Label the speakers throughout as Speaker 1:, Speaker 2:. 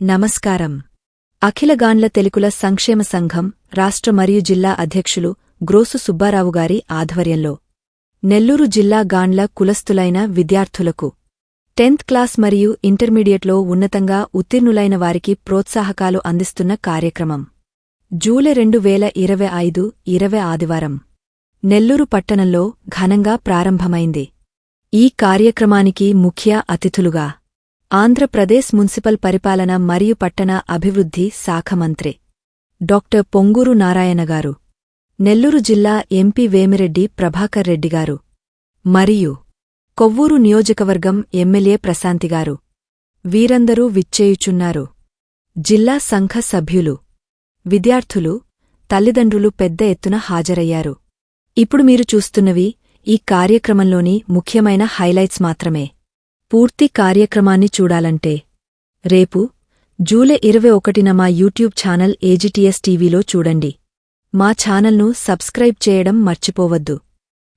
Speaker 1: నమస్కారం. అఖిలగాండ్ల తెలుగుల సంక్షేమ సంఘం రాష్ట్ర మరియు జిల్లా అధ్యక్షులు గ్రోసు సుబ్బారావు గారి ఆధ్వర్యంలో నెల్లూరు జిల్లా గాండ్ల కులస్తులైన విద్యార్థులకు టెన్త్ క్లాస్ మరియు ఇంటర్మీడియట్లో ఉన్నతంగా ఉత్తీర్ణులైన వారికి ప్రోత్సాహకాలు అందిస్తున్న కార్యక్రమం. జూలై రెండు వేల ఇరవై ఐదు ఇరవై ఆదివారం నెల్లూరు పట్టణంలో ఘనంగా ప్రారంభమైంది. ఈ కార్యక్రమానికి ముఖ్య అతిథులుగా ఆంధ్రప్రదేశ్ మున్సిపల్ పరిపాలన మరియు పట్టణ అభివృద్ధి శాఖ మంత్రి డాక్టర్ పొంగూరు నారాయణగారు నెల్లూరు జిల్లా ఎంపీ వేమిరెడ్డి ప్రభాకర్ రెడ్డిగారు మరియు కొవ్వూరు నియోజకవర్గం ఎమ్మెల్యే ప్రశాంతిగారు వీరందరూ విచ్చేయుచున్నారు. జిల్లా సంఘ సభ్యులు విద్యార్థులు తల్లిదండ్రులు పెద్ద ఎత్తున హాజరయ్యారు. ఇప్పుడు మీరు చూస్తున్నవి ఈ కార్యక్రమంలోని ముఖ్యమైన హైలైట్స్ మాత్రమే. పూర్తి కార్యక్రమాన్ని చూడాలంటే రేపు జూలై ఇరవై ఒకటిన మా యూట్యూబ్ ఛానల్ ఏజిటిఎస్ టీవీలో చూడండి. మా ఛానల్ను సబ్స్క్రైబ్ చేయడం మర్చిపోవద్దు.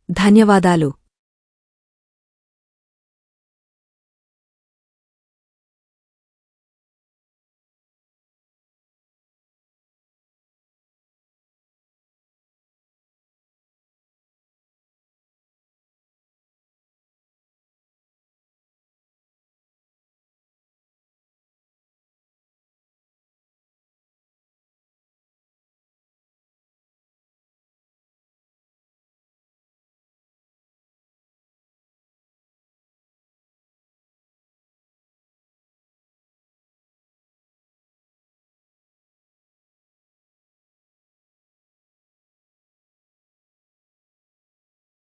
Speaker 1: ధన్యవాదాలు.